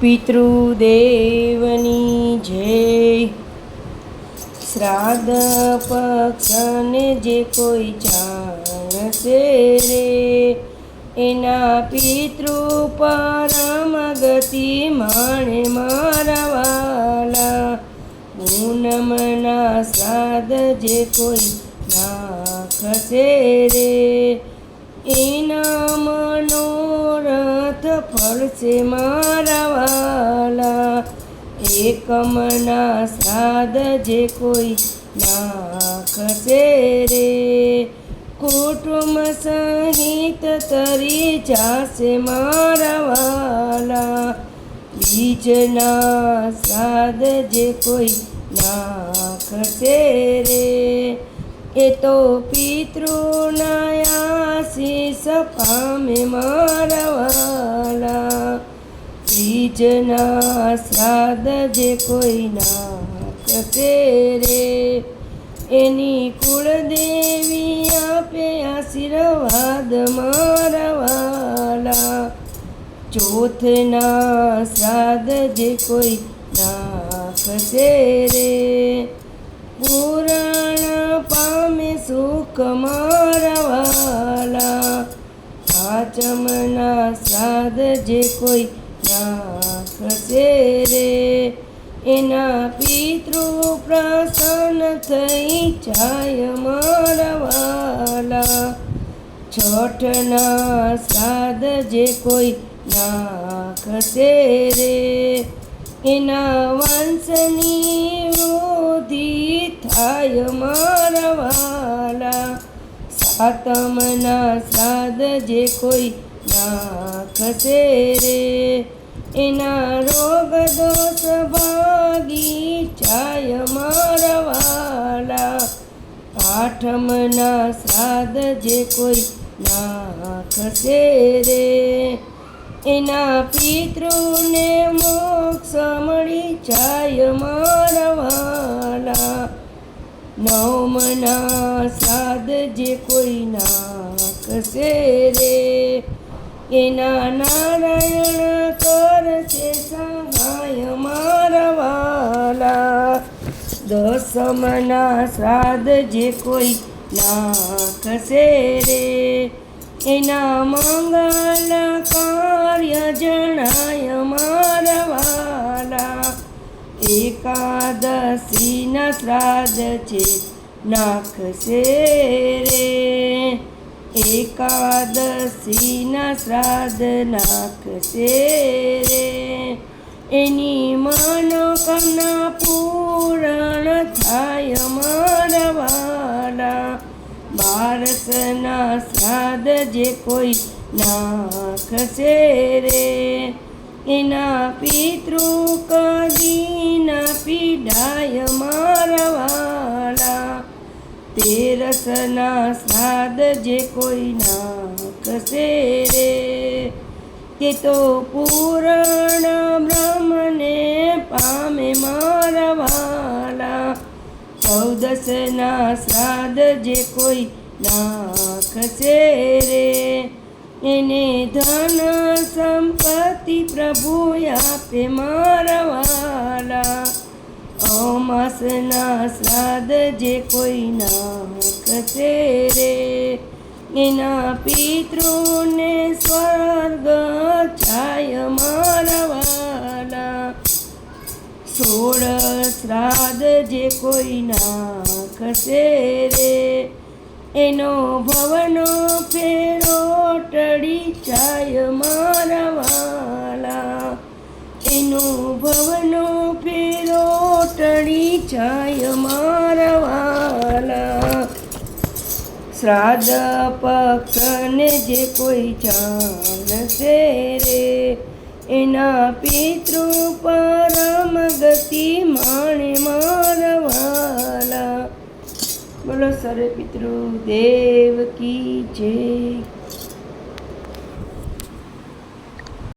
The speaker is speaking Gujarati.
પિતૃદેવની જય. શ્રાદ્ધ પક્ષને જે કોઈ જાણશે રે, એના પિતૃ પરમ ગતિ માણે મારા વાલા. પૂનમના શ્રાદ્ધ જે કોઈ નાખશે રે, એના મનોરથ ફળશે મારા વાલા એકમના શ્રાદ્ધ જે કોઈ નાખશે રે. કુટુંબ સહિત તરી જાશે મારા વાલા બીજના શ્રાદ્ધ જે કોઈ નાખશે રે. એ તો પિતૃના આશીષ પામે મારવાલા ત્રીજના શ્રાદ્ધ જે કોઈ નાખશે રે એની કુળદેવી આપે આશીર્વાદ મારવાલા ચોથના શ્રાદ્ધ જે કોઈ નાખશે રે પાંચમના શ્રાદ્ધ જે કોઈ નાખશે રે. એના પિતૃ પ્રસન્ન થઈ જાય મારા વાલા. છઠના શ્રાદ્ધ જે કોઈ નાખશે રે. એના વંશની વૃદ્ધિ થાય મારા વાલા. સાતમના શ્રાદ્ધ જે કોઈ નાખશે રે, એના રોગ દોષ ભાગી જાય મારવાલા આઠમના શ્રાદ્ધ જે કોઈ નાખશે રે, એના પિતૃને મોક્ષ મળી જાય મારા વાલા સાદ જે કોઈ નાખશે રે. એના નારાયણ કરશે સહાય મારા વાલા. દસમના શ્રાદ્ધ જે કોઈ નાખશે રે. એના મંગલ કાર્ય જણાય વાલા એકાદશીના શ્રાદ્ધ છે. નાખશે રે એકાદશીના શ્રાદ્ધ નાખશે રે એની મનોકામના પૂરણ થાય મારા વાલા. બારસના શ્રાદ્ધ જે કોઈ નાખશે રે એના પિતૃ કદી ના પીડાય મારા વાલા તેરસના સ્વાદ જે કોઈ નાખશે રે. તે તો પૂરણ બ્રહ્મને પામે મારા વાલા ચૌદસના શ્રાદ્ધ જે કોઈ નાખશે રે. એને ધન સંપત્તિ પ્રભુ આપે મારવાલા. અમાસના શ્રાદ્ધ જે કોઈ નાખશે રે, એના પિતૃને સ્વર્ગ છાય મારવાલા. સોળ શ્રાદ્ધ જે કોઈ નાખશે રે એનો ભવનો ફેરો ટળી જાય મારા વાલા. એનો ભવનો ફેરો ટળી જાય મારા વાલા. શ્રાદ્ધ પક્ષને જે કોઈ જાણશે રે, એના પિતૃ પરમ ગતિ માણે મારા વાલા. બોલો સરે પિતૃ દેવ કી જય.